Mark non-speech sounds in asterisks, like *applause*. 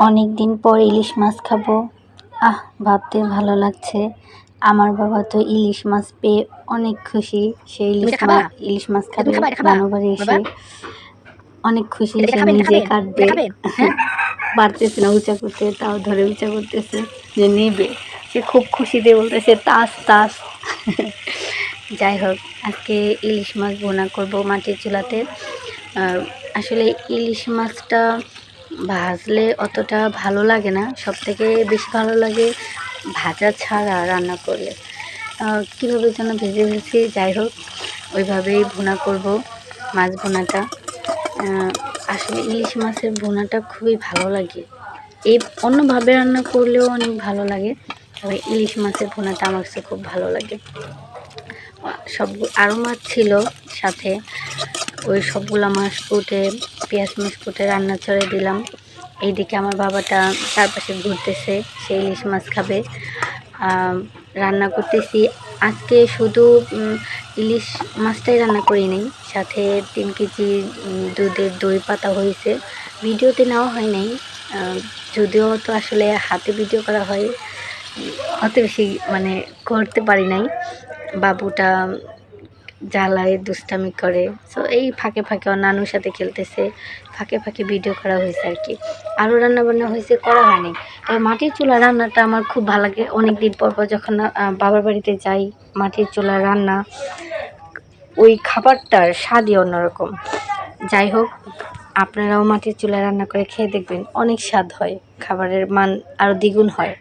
অনেক দিন পর ইলিশ মাছ খাব। আহ ভাবতে ভালো লাগছে। আমার বাবা তো ইলিশ মাছ পেয়ে অনেক খুশি। সে ইলিশ মাছ ইলিশ মাছ খাবে বাড়ি এসে। অনেক খুশি সে নিজে কাটবে। খাবেন? হ্যাঁ? *laughs* পারতেছে না উঁচা করতে তাও ধরে উঁচা করতেছে যে নেবে। সে খুব খুশিতে বলতেছে তাস তাস। *laughs* যাই হোক আজকে ইলিশ মাছ বোনা করব মাটির চুলাতে। আর আসলে ইলিশ মাছটা ভাজলে অতটা ভালো লাগে না। সব থেকে বেশি ভালো লাগে ভাজা ছাড়া রান্না করলে। কীভাবে যেন ভেজে ভেজে যাই হোক, ওইভাবেই ভুনা করব মাছ ভুনাটা। আসলে ইলিশ মাছের ভুনাটা খুবই ভালো লাগে। এই অন্যভাবে রান্না করলেও অনেক ভালো লাগে, তবে ইলিশ মাছের ভুনাটা আমার কাছে খুব ভালো লাগে। সব আরও মাছ ছিল সাথে। ওই সবগুলো মাছ কুটে, পেঁয়াজ মাছ কুটে রান্না চড়ে দিলাম। এইদিকে আমার বাবাটা চারপাশে ঘুরতেছে, সে ইলিশ মাছ খাবে। রান্না করতেছি। আজকে শুধু ইলিশ মাছটাই রান্না করি নাই। সাথে তিন কেজি দুধের দই পাতা হয়েছে। ভিডিওতে নেওয়া হয় নাই। যদিও তো আসলে হাতে ভিডিও করা হয়, অত বেশি মানে করতে পারি নাই। বাবুটা জ্বালায়, দুষ্টামি করে। সো এই ফাঁকে ফাঁকে ওর নানুর সাথে খেলতেছে। ফাঁকে ফাঁকে ভিডিও করা হয়েছে আর কি। আরও রান্না বান্না হয়েছে, করা হয়নি। তবে মাটির চুলা রান্নাটা আমার খুব ভালো লাগে। অনেক দিন পর পর যখন বাবার বাড়িতে যাই, মাটির চুলা রান্না, ওই খাবারটার স্বাদই অন্যরকম। যাই হোক, আপনারাও মাটির চুলায় রান্না করে খেয়ে দেখবেন, অনেক স্বাদ হয়। খাবারের মান আরও দ্বিগুণ হয়।